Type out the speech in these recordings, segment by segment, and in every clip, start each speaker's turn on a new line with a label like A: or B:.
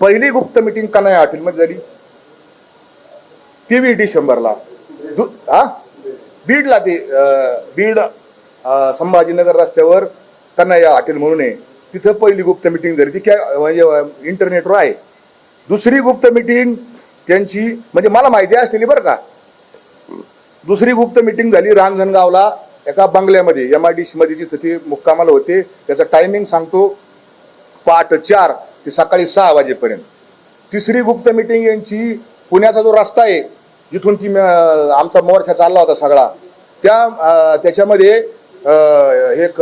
A: पहिली गुप्त मिटिंग कन्हैया हॉटेलमध्ये झाली? तेवीस डिसेंबरला हा? बीडला ते बीड संभाजीनगर रस्त्यावर कन्हैया हॉटेल म्हणून आहे. तिथं पहिली गुप्त मिटिंग झाली. ती काय म्हणजे इंटरनेटवर आहे. दुसरी गुप्त मिटिंग त्यांची म्हणजे मला माहिती असलेली बरं का. दुसरी गुप्त मिटिंग झाली रांजणगावला एका बंगल्यामध्ये एम आय डी सी मध्ये जिथं ते मुक्कामाला होते. त्याचं टायमिंग सांगतो. पहाट चार. ती सकाळी सहा वाजेपर्यंत. तिसरी गुप्त मिटिंग यांची पुण्याचा जो रस्ता आहे जिथून ती आमचा मोर्चा चालला होता सगळा त्या त्याच्यामध्ये एक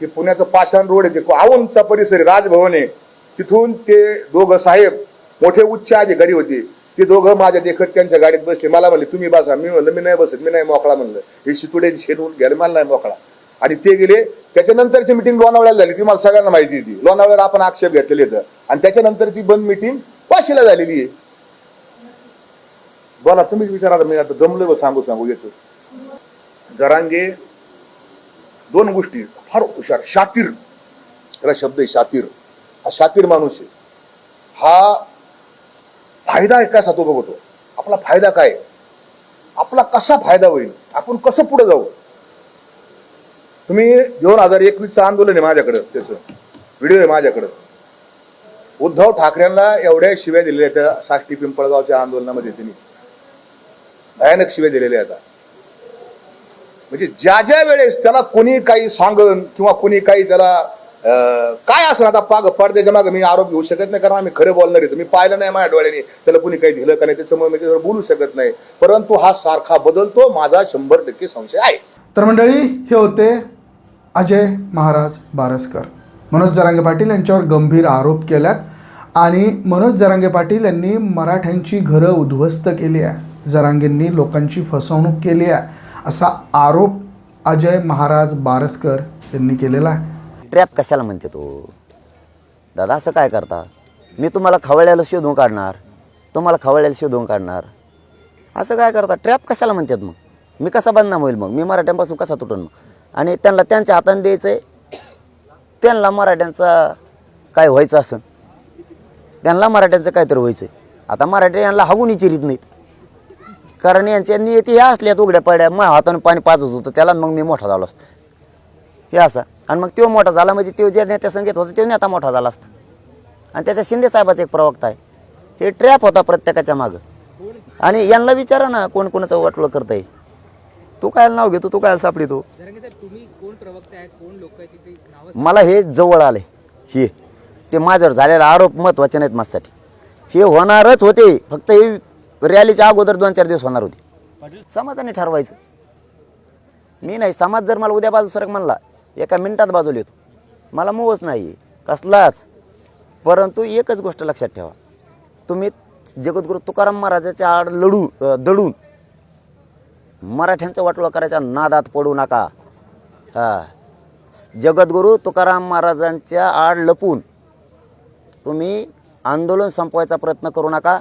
A: ते पुण्याचं पाषाण रोड आहे ते आवनचा परिसर आहे राजभवन आहे. तिथून ते दोघं साहेब मोठे उच्च अधिकारी होते. ते दोघं माझ्या देखत त्यांच्या गाडीत बसले. मला म्हणले तुम्ही बसा. मी म्हणलं मी नाही बसत मी नाही मोकळा. म्हणलं हे शितुडे शेडून घ्यायला मला नाही मोकळा. आणि ते गेले त्याच्यानंतरची मिटिंग लोणावळ्याला झाली. ती मला सगळ्यांना माहिती होती. लोणावळ्याला आपण आक्षेप घेतलेले तर आणि त्याच्यानंतरची बंद मिटिंग वाशीला झालेली आहे. बोला तुम्हीच विचारा मी आता जमलोय सांगू सांगू याच. जरांगे दोन गोष्टी. फार हुशार. शातीर. त्याला शब्द आहे शातीर. हा शातीर माणूस आहे. हा फायदा आहे कसा तो बघतो आपला फायदा काय? आपला कसा फायदा होईल? आपण कसं पुढे जाऊ तुम्ही दोन हजार एकवीसचं आंदोलन आहे माझ्याकडं त्याचं. व्हिडिओ आहे माझ्याकडं. उद्धव ठाकरेंना एवढ्या शिव्या दिलेल्या त्या साष्टी पिंपळगावच्या आंदोलनामध्ये त्यांनी. भयानक शिव्या दिलेल्या आहेत आता. म्हणजे ज्या ज्या वेळेस त्याला कोणी काही सांगन किंवा कोणी काही त्याला काय असं आता पाग पडद्याच्या मागे मी आरोप घेऊ शकत नाही कारण आम्ही खरं बोलणार आहे. मी पाहिलं नाही माझ्या डोळ्याने त्याला कुणी काही दिलं का नाही त्याच्यामुळे मी त्याच्यावर बोलू शकत नाही. परंतु हा सारखा बदलतो माझा शंभर टक्के संशय आहे.
B: तर मंडळी हे होते अजय महाराज बारसकर. मनोज जरांगे पाटील यांच्यावर गंभीर आरोप केल्यात आणि मनोज जरांगे पाटील यांनी मराठ्यांची घरं उद्ध्वस्त केली आहे. जरांगेंनी लोकांची फसवणूक केली आहे असा आरोप अजय महाराज बारसकर यांनी केलेला आहे.
C: ट्रॅप कशाला म्हणते तो? दादा असं काय करता? मी तुम्हाला खवळ्याला शोधून काढणार. तुम्हाला खवळ्याला शोधून काढणार. असं काय करता? ट्रॅप कशाला म्हणतात मग? मी कसा बदनाम होईल मग? मी मराठ्यांपासून कसा तुटन मग? आणि त्यांना त्यांच्या हाताने द्यायचं आहे त्यांना मराठ्यांचा काय व्हायचं असं त्यांना मराठ्यांचं काहीतरी व्हायचं आहे आता मराठी यांना हवून विचारित नाहीत. कारण यांच्या नियती ह्या असल्यात उघड्या पड्या मग हाताने पाणी पाजत होतं. त्याला मग मी मोठा झालो असतो. हे असा. आणि मग तो मोठा झाला म्हणजे तो ज्या नेत्या संगीत होता तो नेता मोठा झाला असता. आणि त्याच्या शिंदे साहेबाचा एक प्रवक्ता आहे. हे ट्रॅप होता प्रत्येकाच्या मागं. आणि यांना विचारा ना कोण कोणाचं वाटलं करतंय. तू काय नाव घेतो तू काय सापडी तू.
D: जरांगे साहेब तुम्ही कोण प्रवक्ते आहेत कोण लोक आहेत तिथे नावं
C: मला हे जवळ आले हे. ते माझ्यावर झालेले आरोप महत्त्वाचे नाहीत माझ्यासाठी. हे होणारच होते फक्त हे रॅलीच्या अगोदर दोन चार दिवस होणार होते. समाजाने ठरवायचं. मी नाही समाज जर मला उद्या बाजू सरक म्हणला एका मिनिटात बाजूला येतो. मला मोहच नाही कसलाच. परंतु एकच गोष्ट लक्षात ठेवा. तुम्ही जगद्गुरू तुकाराम महाराजाच्या आड लढू दडून मराठ्यांचं वाटोळं करायचा नादात पडू नका. हां. जगद्गुरू तुकाराम महाराजांच्या आड लपून तुम्ही आंदोलन संपवायचा प्रयत्न करू नका.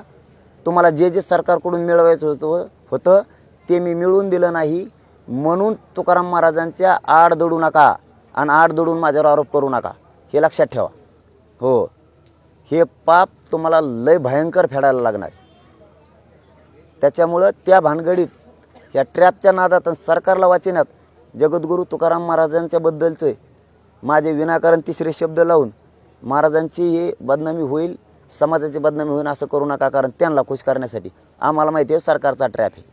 C: तुम्हाला जे जे सरकारकडून मिळवायचं होतं होतं ते मी मिळवून दिलं नाही. म्हणून तुकाराम महाराजांच्या आड दडू नका आणि आड दडून माझ्यावर आरोप करू नका. हे लक्षात ठेवा. हो. हे पाप तुम्हाला लय भयंकर फेडायला लागणार त्याच्यामुळं त्या भानगडीत या ट्रॅपच्या नादात आणि सरकारला वाचण्यात जगद्गुरू तुकाराम महाराजांच्याबद्दलचे माझे विनाकारण तिसरे शब्द लावून महाराजांची हे बदनामी होईल समाजाची बदनामी होईल असं करू नका कारण त्यांना खुश करण्यासाठी आम्हाला माहिती आहे सरकारचा ट्रॅप आहे.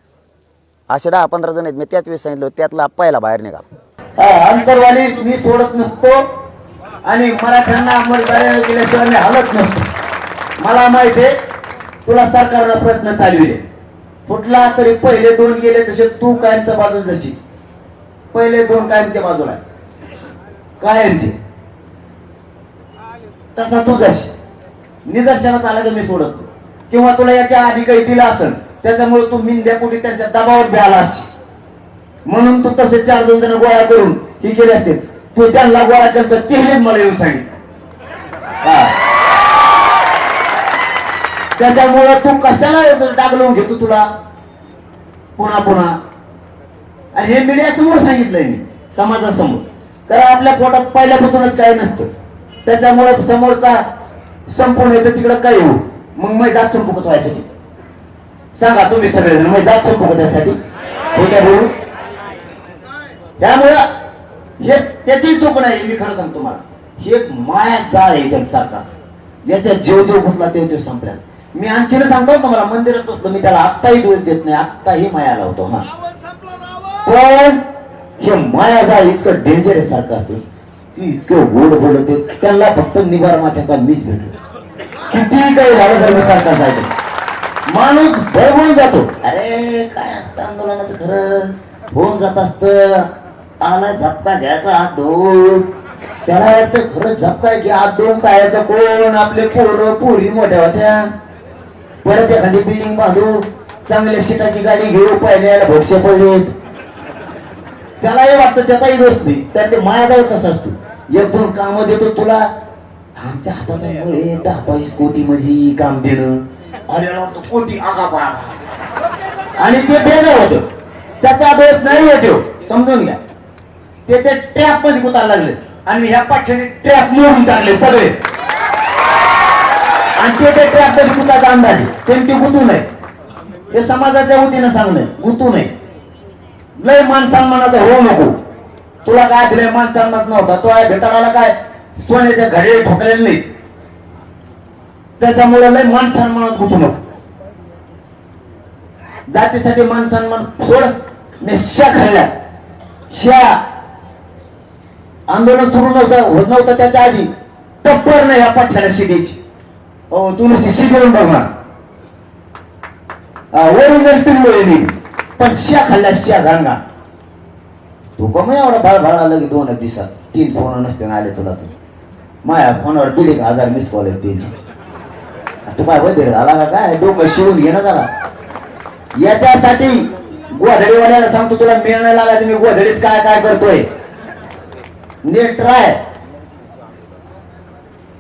C: असे दहा पंधरा जण आहेत मी त्याच वेळेस सांगितलं त्यातला पहिला बाहेर निघा.
E: अंतरवाली मी सोडत नसतो आणि मराठ्यांना अंमलबजावणी केल्याशिवाय मी हलत नसतो. मला माहिती आहे तुला सरकारला प्रयत्न चालविले. कुठला तरी पहिले दोन गेले तसे तू कायमच्या बाजूला जशी. पहिले दोन कायमच्या बाजूला. कायमचे. तसा तू जशी. निदर्शनात आला तर मी सोडत किंवा तुला याच्या आधी काही दिलं असेल त्याच्यामुळे तू मिंद्यापोटी त्यांच्या दबावात बी आला असशील. म्हणून तू तसे चार दोन जण गोळा करून ही केले असते. तू ज्यांना गोळा केलं तर तेच मला येऊन सांगितलं. हा. त्याच्यामुळं तू कशाला डागलवून घेतो तुला? पुन्हा पुन्हा. आणि हे मीडिया समोर सांगितलंय मी समाजासमोर. कारण आपल्या पोटात पहिल्यापासूनच काही नसतं. त्याच्यामुळे समोरचा
C: संपूर्ण येतं तिकडं काय येऊ मग मी जात संपकत व्हायसाठी. सांगा तुम्ही सगळेजण मी जात संपकत यासाठी. खोट्या बोलू त्यामुळं हे त्याची चूक नाही मी खरं सांगतो मला हे एक माया जाळ आहे त्या सरकारचं याच्या जीव जीव गुंतला तेव्हा तो संपल्या मी आणखीन सांगतो ना मला मंदिरात बसलो मी त्याला आत्ताही दोष देत नाही आत्ताही माया लावतो हा. पण हे माया जाळ इतकं डेंजर आहे सरकारचं. ती इतकं गोड बोलत त्यांना फक्त निवार माथ्याचा मीच भेटलो. कितीही काही झालं तर मी सरकार जायचं माणूस बळवून जातो. अरे काय असतं आंदोलनाचं खरं? होऊन जात असत. आला झपका घ्यायचा हात धुवून त्याला वाटतं खरं झपका घ्या हात धुवून खायचं कोण? आपले पोरं पोरी मोठ्या होत्या. परत एखादी बिल्डिंग बांधू चांगल्या शिटाची गाडी घेऊ पहिल्याला भोक्षे पडलेत. त्यालाही वाटतं त्याचाही दोष नाही तर ते माया जाऊ तसं असतो. एक दोन काम देतो तुला. आमच्या हातात मुळे दहा बावीस कोटी म्हणजे काम देणं. अरे वाटतं कोटी आगा बा आणि ते बेगं होतं. त्याचा दोष नाही येतो समजून घ्या. ते ते ट्रॅपमध्ये गुतायला लागले आणि ह्या पाठ्याने ट्रॅप मोडून टाकले सगळे. आणि ते ते ट्रॅप गुताचा अंदाज आहे. त्यांनी गुतू नये. हे समाजाच्या वतीनं सांगणं गुतू नये. लय मान सन्मानाचा होऊ नको. तुला काय दिलंय? मान सन्मान नव्हता. तो आहे भेटाळाला काय? सोन्याच्या घडे ठोकलेले नाहीत. त्याच्यामुळे लय मान सन्मानात गुतू नको. जातीसाठी मान सन्मान सोड. मी शा खाल्ल्या. शा. आंदोलन सुरू नव्हतं होत नव्हतं त्याच्या आधी. टप्पर नाही ह्या पठ्याला शिकायची हो तुम्ही नुसती करून बघणार ओरिजिनल पिल्लो आहे मी. पण श्या खाल्ल्या श्या घालणार तू कमी एवढा बाळ बाळ आलं की दोन दिवसात. तीन फोन नसते आले तुला तर. माया फोनवर दीड एक हजार मिस कॉल आहेत तीन तू काय वैद्य झाला का काय? डोकं शिवून घे ना त्याला याच्यासाठी गोधडीवाल्याला सांगतो तुला मिळणं लागला तुम्ही गोधडीत काय काय करतोय. नीट ट्राय